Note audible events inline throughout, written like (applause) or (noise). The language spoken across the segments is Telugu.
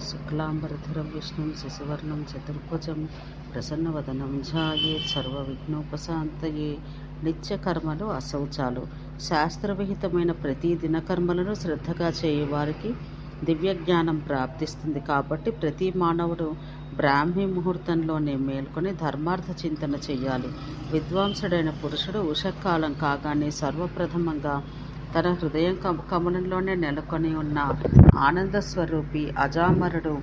శుక్లాంబరధరం విష్ణుం శశివర్ణం చతుర్భుజం ప్రసన్నవదనం ధ్యాయేత్ సర్వవిఘ్నోపశాంతయే. నిత్యకర్మలు అశౌచాలు శాస్త్రవిహితమైన ప్రతి దినకర్మలను శ్రద్ధగా చేయవారికి దివ్య జ్ఞానం ప్రాప్తిస్తుంది. కాబట్టి ప్రతి మానవుడు బ్రాహ్మీ ముహూర్తంలోనే మేల్కొని ధర్మార్థ చింతన చేయాలి. విద్వాంసుడైన పురుషుడు ఉషకాలం కాగానే సర్వప్రథమంగా తన హృదయం కమ- కమలంలోనే నెలకొని ఉన్న ఆనంద స్వరూపి అజామరుడు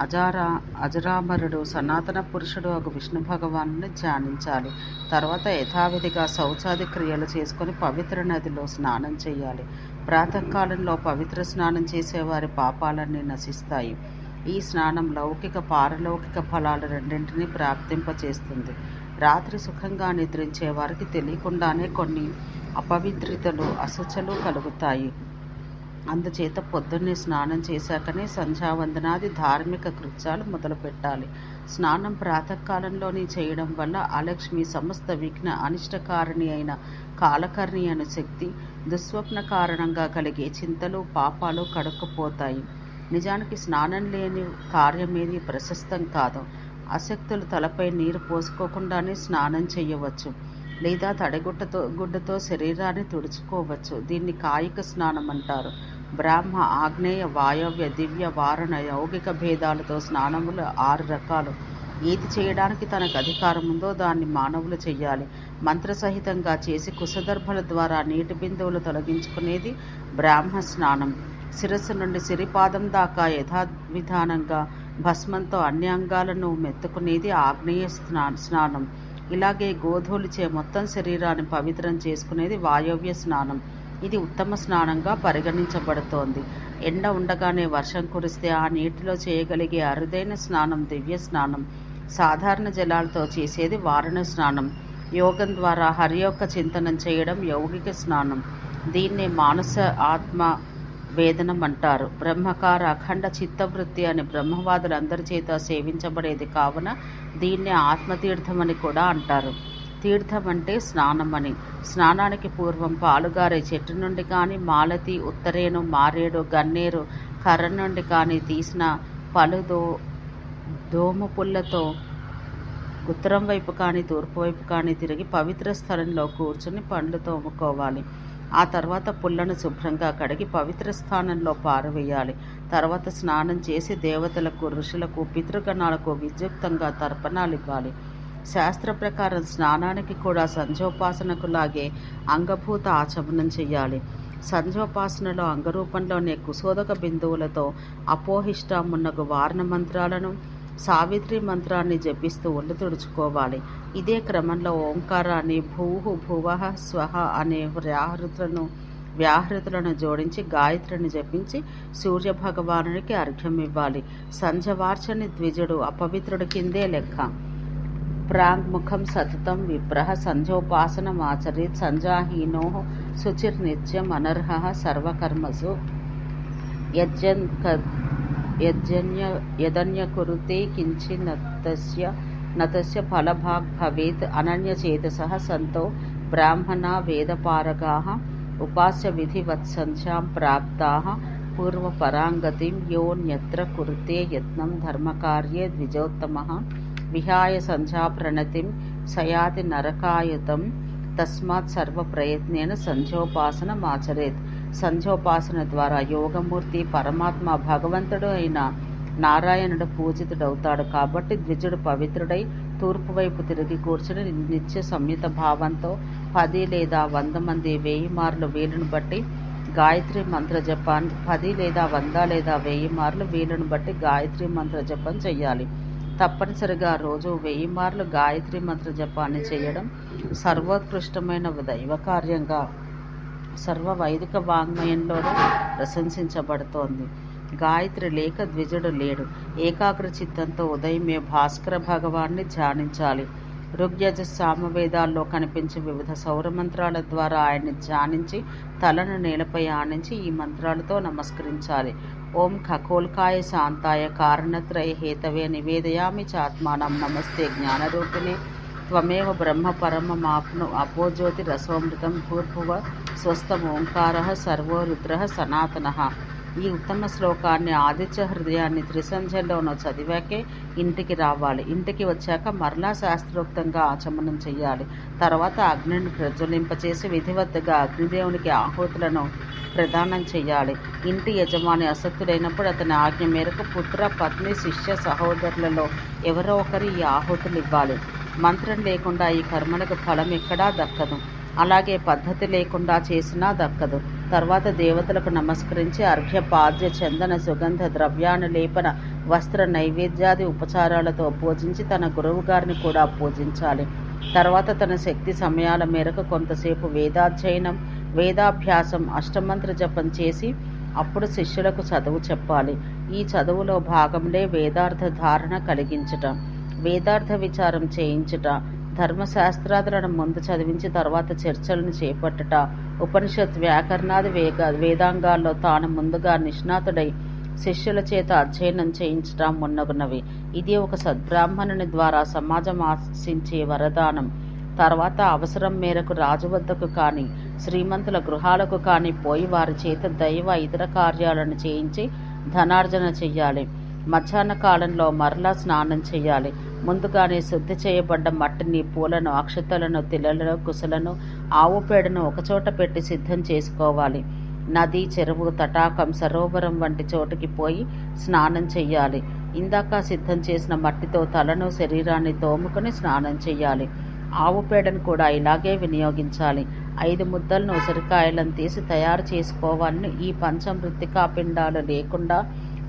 అజారా అజరామరుడు సనాతన పురుషుడు ఒక విష్ణు భగవాను ధ్యానించాలి. తర్వాత యథావిధిగా శౌచాది క్రియలు చేసుకొని పవిత్ర నదిలో స్నానం చేయాలి. ప్రాతకాలంలో పవిత్ర స్నానం చేసేవారి పాపాలన్నీ నశిస్తాయి. ఈ స్నానం లౌకిక పారలౌకిక ఫలాలు రెండింటినీ ప్రాప్తింపచేస్తుంది. రాత్రి సుఖంగా నిద్రించే వారికి తెలియకుండానే కొన్ని అపవిత్రితలు అశుచలు కలుగుతాయి. అందుచేత పొద్దున్నే స్నానం చేశాకనే సంధ్యావందనాది ధార్మిక కృత్యాలు మొదలుపెట్టాలి. స్నానం ప్రాతకాలంలోనే చేయడం వల్ల అలక్ష్మి సమస్త విఘ్న అనిష్టకారిణి అయిన కాలకర్ణి అను శక్తి దుస్వప్న కారణంగా కలిగే చింతలు పాపాలు కడుక్కుపోతాయి. నిజానికి స్నానం లేని కార్యమేది ప్రశస్తం కాదు. అశక్తులు తలపై నీరు పోసుకోకుండానే స్నానం చేయవచ్చు. లేదా తడిగుడ్డతో గుడ్డతో శరీరాన్ని తుడుచుకోవచ్చు. దీన్ని కాయిక స్నానం అంటారు. బ్రాహ్మ ఆగ్నేయ వాయవ్య దివ్య వారణ యౌగిక భేదాలతో స్నానములు ఆరు రకాలు. ఏది చేయడానికి తనకు అధికారం ఉందో దాన్ని మానవులు చెయ్యాలి. మంత్రసహితంగా చేసి కుశదర్భల ద్వారా నీటి బిందువులు తొలగించుకునేది బ్రాహ్మ స్నానం. శిరస్సు నుండి సిరిపాదం దాకా యథావిధానంగా భస్మంతో అన్ని అంగాలను మెత్తుకునేది ఆగ్నేయ స్నా స్నానం. ఇలాగే గోధూలిచే మొత్తం శరీరాన్ని పవిత్రం చేసుకునేది వాయవ్య స్నానం. ఇది ఉత్తమ స్నానంగా పరిగణించబడుతోంది. ఎండ ఉండగానే వర్షం కురిస్తే ఆ నీటిలో చేయగలిగే అరుదైన స్నానం దివ్య స్నానం. సాధారణ జలాలతో చేసేది వారణ స్నానం. యోగం ద్వారా హరి యొక్క చింతనం చేయడం యౌగిక స్నానం. దీన్నే మానస ఆత్మ వేదనం అంటారు బ్రహ్మకార అఖండ చిత్తవృత్తి అని బ్రహ్మవాదులందరి చేత సేవించబడేది కావున దీన్నే ఆత్మతీర్థం అని కూడా అంటారు. తీర్థం అంటే స్నానం అని స్నానానికి పూర్వం పాలుగారే చెట్టు నుండి కానీ మాలతి ఉత్తరేను మారేడు గన్నేరు కర్ర నుండి కానీ తీసిన పలుదో దోమ పుల్లతో ఉత్తరం వైపు కానీ తూర్పు వైపు కానీ తిరిగి పవిత్ర స్థలంలో కూర్చుని పండ్లు తోముకోవాలి. ఆ తర్వాత పుల్లను శుభ్రంగా కడిగి పవిత్ర స్థానంలో పారవేయాలి. తర్వాత స్నానం చేసి దేవతలకు ఋషులకు పితృగణాలకు విద్యుక్తంగా తర్పణాలు ఇవ్వాలి శాస్త్ర ప్రకారం స్నానానికి కూడా సంధ్యోపాసనకు లాగే అంగభూత ఆచమనం చేయాలి సంధ్యోపాసనలో అంగరూపంలోనే కుశోదక బిందువులతో అపోహిష్టామున్నగు వారణ మంత్రాలను సావిత్రి మంత్రాన్ని జపిస్తూ ఒళ్ళు తుడుచుకోవాలి. ఇదే క్రమంలో ఓంకారాన్ని భూహు భువ స్వహ అనే వ్యాహృతులను వ్యాహృతులను జోడించి గాయత్రిని జపించి సూర్య భగవానునికి అర్ఘ్యం ఇవ్వాలి. సంధ్యవార్చని ద్విజుడు అపవిత్రుడి కిందే లెక్క. ప్రాంగ్ముఖం సతతం విప్రహ సంధ్యోపాసనమాచరేత్ సంజాహీనో శుచిర్నిత్యం అనర్హ సర్వకర్మసు. యజ్జన్ యజ్జన్య యదన్యకురుతే కించిన్నతస్య నతస్య ఫలభాగ్ భవేత్ అనన్యచేతస సంతో బ్రాహ్మణా వేదపారగా ఉపాస్య విధివత్సంధ్యాం ప్రాప్తాः పూర్వపరాంగతిం యోన్యత్ర కురుతే యత్నం ధర్మకార్యే ద్విజోత్తమ విహాయ సంధ్యాప్రణతిం సయాతి నరకాయుతం తస్మాత్ సర్వప్రయత్నేన సంధ్యోపాసనమాచరేత్. సంధ్యోపాసన ద్వారా యోగమూర్తి పరమాత్మ భగవంతుడు అయిన నారాయణుడు పూజితుడవుతాడు కాబట్టి ద్విజుడు పవిత్రుడై తూర్పు వైపు తిరిగి కూర్చుని నిత్య సంయుత భావంతో పది లేదా వంద మంది వెయ్యి మార్లు వీలును బట్టి గాయత్రి మంత్ర జపాన్ని పది లేదా వంద లేదా వెయ్యి మార్లు వీలును బట్టి గాయత్రి మంత్ర జపం చేయాలి తప్పనిసరిగా రోజు వెయ్యి మార్లు గాయత్రి మంత్ర జపాన్ని చేయడం సర్వోత్కృష్టమైన దైవ కార్యంగా సర్వ వైదిక వాంగ్మయంలోనూ ప్రశంసించబడుతోంది. గాయత్రి లేక ద్విజుడు లేడు. ఏకాగ్ర చిత్తంతో ఉదయమే భాస్కర భగవాన్ని ధ్యానించాలి. ఋగ్యజ సామవేదాల్లో కనిపించే వివిధ సౌర మంత్రాల ద్వారా ఆయన్ని ధ్యానించి తలను నేలపై ఆనించి ఈ మంత్రాలతో నమస్కరించాలి. ఓం ఖగోల్కాయ శాంతాయ కారణత్రయ హేతవే నివేదయామి చాత్మానం. నమస్తే జ్ఞానరూపిణి. త్వమేవ బ్రహ్మ పరమమాప్ను అపోజ్యోతి రసోమృతం భూర్భువ స్వస్థం ఓంకార సర్వో రుద్ర సనాతన. ఈ ఉత్తమ శ్లోకాన్ని ఆదిత్య హృదయాన్ని త్రిసంధ్యలోనూ చదివాకే ఇంటికి రావాలి. ఇంటికి వచ్చాక మరలా శాస్త్రోక్తంగా ఆచమనం చేయాలి తర్వాత అగ్నిని ప్రజ్వలింపచేసి విధివత్తుగా అగ్నిదేవునికి ఆహుతులను ప్రదానం చేయాలి ఇంటి యజమాని అసక్తుడైనప్పుడు అతని ఆజ్ఞ మేరకు పుత్ర పత్ని శిష్య సహోదరులలో ఎవరో ఒకరు ఈ ఆహుతులు ఇవ్వాలి. మంత్రం లేకుండా ఈ కర్మలకు ఫలం ఎక్కడా దక్కదు. అలాగే పద్ధతి లేకుండా చేసినా దక్కదు. తర్వాత దేవతలకు నమస్కరించి అర్ఘ్య పాద్య చందన సుగంధ ద్రవ్యాన లేపన వస్త్ర నైవేద్యాది ఉపచారాలతో పూజించి తన గురువు గారిని కూడా పూజించాలి. తర్వాత తన శక్తి సమయాల మేరకు కొంతసేపు వేదాధ్యయనం వేదాభ్యాసం అష్టమంత్ర జపం చేసి అప్పుడు శిష్యులకు చదువు చెప్పాలి. ఈ చదువులో భాగంలో వేదార్థ ధారణ కలిగించటం వేదార్థ విచారం చేయించుట ధర్మశాస్త్రాదులను ముందు చదివించి తర్వాత చర్చలను చేపట్టుట. ఉపనిషత్ వ్యాకరణాది వేగ వేదాంగాల్లో తాను ముందుగా నిష్ణాతుడై శిష్యుల చేత అధ్యయనం చేయించటం మున్నగునవి. ఇది ఒక సద్బ్రాహ్మణుని ద్వారా సమాజం ఆశించే వరదానం. తర్వాత అవసరం మేరకు రాజు వద్దకు కానీ శ్రీమంతుల గృహాలకు కానీ పోయి వారి చేత దైవ ఇతర కార్యాలను చేయించి ధనార్జన చెయ్యాలి. మధ్యాహ్న కాలంలో మరలా స్నానం చేయాలి ముందుగానే శుద్ధి చేయబడ్డ మట్టిని పూలను అక్షతలను తిలలను కుసలను ఆవు పేడను ఒకచోట పెట్టి సిద్ధం చేసుకోవాలి. నది చెరువు తటాకం సరోవరం వంటి చోటుకి పోయి స్నానం చెయ్యాలి. ఇందాక సిద్ధం చేసిన మట్టితో తలను శరీరాన్ని తోముకొని స్నానం చెయ్యాలి. ఆవు పేడను కూడా ఇలాగే వినియోగించాలి. ఐదు ముద్దలను ఉసిరికాయలను తీసి తయారు చేసుకోవాలని ఈ పంచమృతికా పిండాలు లేకుండా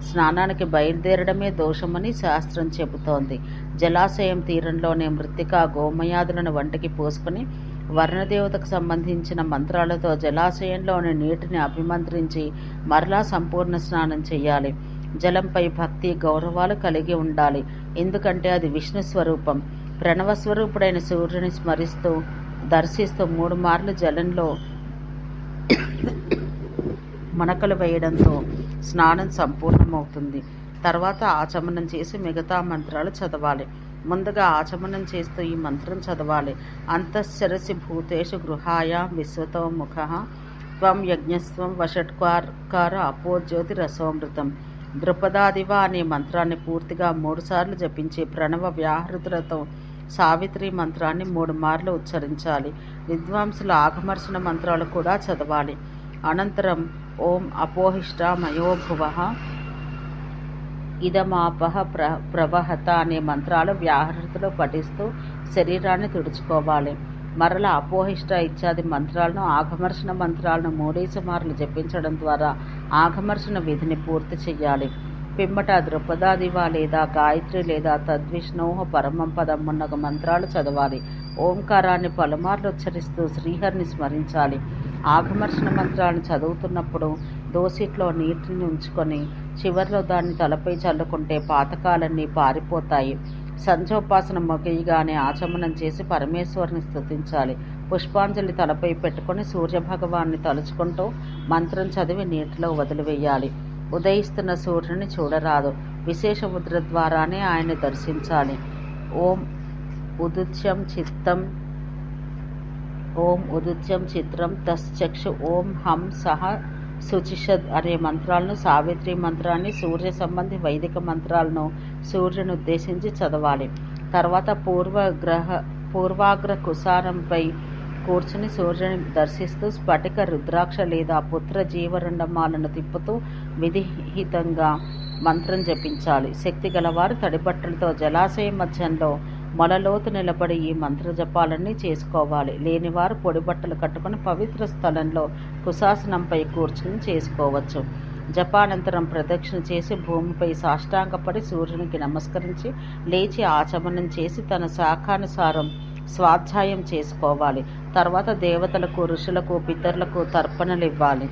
స్నానానికి బయలుదేరడమే దోషమని శాస్త్రం చెబుతోంది. జలాశయం తీరంలోనే మృతికా గోమయాదులను వంటికి పోసుకుని వర్ణదేవతకు సంబంధించిన మంత్రాలతో జలాశయంలోని నీటిని అభిమంత్రించి మరలా సంపూర్ణ స్నానం చేయాలి. జలంపై భక్తి గౌరవాలు కలిగి ఉండాలి. ఎందుకంటే అది విష్ణు స్వరూపం. ప్రణవ స్వరూపుడైన సూర్యుని స్మరిస్తూ దర్శిస్తూ మూడు మార్లు జలంలో (coughs) మనకలు వేయడంతో స్నానం సంపూర్ణమవుతుంది. తర్వాత ఆచమనం చేసి మిగతా మంత్రాలు చదవాలి. ముందుగా ఆచమనం చేస్తూ ఈ మంత్రం చదవాలి. అంతఃశరసి భూతేషు గృహాయ విశ్వతో ముఖ త్వం యజ్ఞస్వం వషట్కార అపోజ్యోతి రసోమృతం. ద్రుపదాదివ అనే మంత్రాన్ని పూర్తిగా మూడుసార్లు జపించి ప్రణవ వ్యాహృతులతో సావిత్రి మంత్రాన్ని మూడు మార్లు ఉచ్చరించాలి. విద్వాంసుల ఆగమర్శన మంత్రాలు కూడా చదవాలి. అనంతరం ఓం అపోహిష్ట మయోభువ. ఇదమాపహ ప్ర ప్రవహత అనే మంత్రాలు వ్యాహృతిలో పఠిస్తూ శరీరాన్ని తుడుచుకోవాలి. మరల అపోహిష్ట ఇత్యాది మంత్రాలను ఆఘమర్షణ మంత్రాలను మూడేసి మార్లు జపించడం ద్వారా ఆఘమర్షణ విధిని పూర్తి చేయాలి పిమ్మట ద్రుపదాదివ లేదా గాయత్రి లేదా తద్విష్ణోహ పరమం పదం మంత్రాలు చదవాలి. ఓంకారాన్ని పలుమార్లు ఉచ్చరిస్తూ శ్రీహరిని స్మరించాలి. ఆఘమర్షణ మంత్రాలను చదువుతున్నప్పుడు దోసిట్లో నీటిని ఉంచుకొని చివర్లో దాన్ని తలపై చల్లుకుంటే పాతకాలన్నీ పారిపోతాయి. సంధ్యోపాసన మొగయిగానే ఆచమనం చేసి పరమేశ్వరుని స్థుతించాలి పుష్పాంజలి తలపై పెట్టుకొని సూర్యభగవాన్ని తలుచుకుంటూ మంత్రం చదివి నీటిలో వదిలివేయాలి. ఉదయిస్తున్న సూర్యుని చూడరాదు. విశేష ముద్ర ద్వారానే ఆయన్ని దర్శించాలి. ఓం ఉదుత్యం చిత్తం ఓం ఉదుత్యం చిత్రం తశ్చక్షు ఓం హం సహ శుచిషద్. అనే మంత్రాలను సావిత్రి మంత్రాన్ని సూర్య సంబంధి వైదిక మంత్రాలను సూర్యుని ఉద్దేశించి చదవాలి. తర్వాత పూర్వగ్రహ పూర్వాగ్ర కుసారంపై కూర్చుని సూర్యుని దర్శిస్తూ స్ఫటిక రుద్రాక్ష లేదా పుత్ర జీవరండమాలను తిప్పుతూ విధిహితంగా మంత్రం జపించాలి. శక్తి గలవారు తడిబట్టలతో జలాశయం మధ్యంలో మొలలోతు నిలబడి ఈ మంత్ర జపాలన్నీ చేసుకోవాలి. లేనివారు పొడి బట్టలు కట్టుకుని పవిత్ర స్థలంలో కుశాసనంపై కూర్చుని చేసుకోవచ్చు. జపానంతరం ప్రదక్షిణ చేసి భూమిపై సాష్టాంగపడి సూర్యునికి నమస్కరించి లేచి ఆచమనం చేసి తన శాఖానుసారం స్వాధ్యాయం చేసుకోవాలి. తర్వాత దేవతలకు ఋషులకు పితరులకు తర్పణలు ఇవ్వాలి